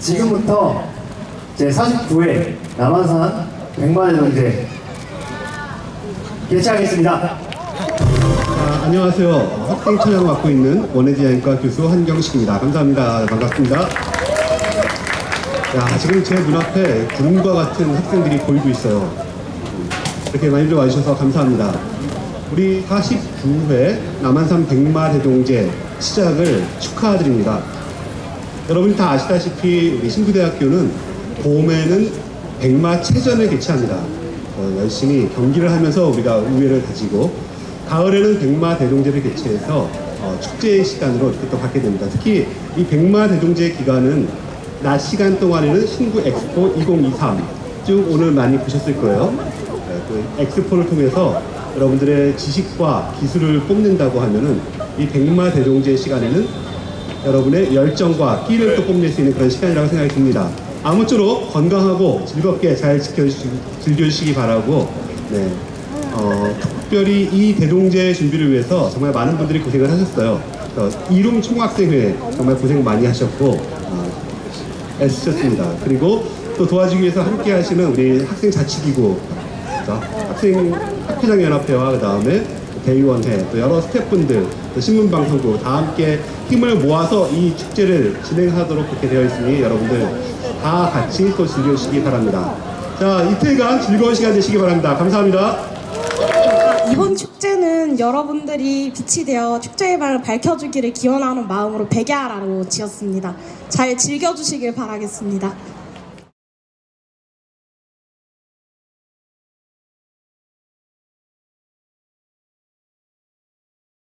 지금부터 제 49회 남한산 백만의 전제 개최하겠습니다. 아, 안녕하세요. 학생 촬영 맡고 있는 원예디자인과 교수 한경식입니다. 감사합니다. 반갑습니다. 야, 지금 제 눈앞에 구름과 같은 학생들이 보이고 있어요. 이렇게 많이들 와주셔서 감사합니다. 우리 49회 남한산 백마 대동제 시작을 축하드립니다. 여러분이 다 아시다시피 우리 신부대학교는 봄에는 백마 체전을 개최합니다. 어, 열심히 경기를 하면서 우리가 우애를 다지고 가을에는 백마 대동제를 개최해서 어, 축제의 시간으로 이렇게 또 갖게 됩니다. 특히 이 백마 대동제 기간은 낮 시간 동안에는 신부 엑스포 2023 쭉 오늘 많이 보셨을 거예요. 네, 그 엑스포를 통해서 여러분들의 지식과 기술을 뽐낸다고 하면은 이 백마 대동제 시간에는 여러분의 열정과 끼를 또 뽐낼 수 있는 그런 시간이라고 생각이 듭니다. 아무쪼록 건강하고 즐겁게 잘 지켜주시기, 즐겨주시기 바라고, 네. 어, 특별히 이 대동제 준비를 위해서 정말 많은 분들이 고생을 하셨어요. 어, 이룸 총학생회 정말 고생 많이 하셨고, 어, 애쓰셨습니다. 그리고 또 도와주기 위해서 함께 하시는 우리 학생 자치기구, 자, 학생 학회장 연합회와 그 다음에 대의원회, 또 여러 스태프분들, 또 신문방송국 다 함께 힘을 모아서 이 축제를 진행하도록 그렇게 되어 있으니 여러분들 다 같이 또 즐겨주시기 바랍니다. 자, 이틀간 즐거운 시간 되시기 바랍니다. 감사합니다. 이번 축제는 여러분들이 빛이 되어 축제의 방을 밝혀주기를 기원하는 마음으로 백야라로 지었습니다. 잘 즐겨주시길 바라겠습니다.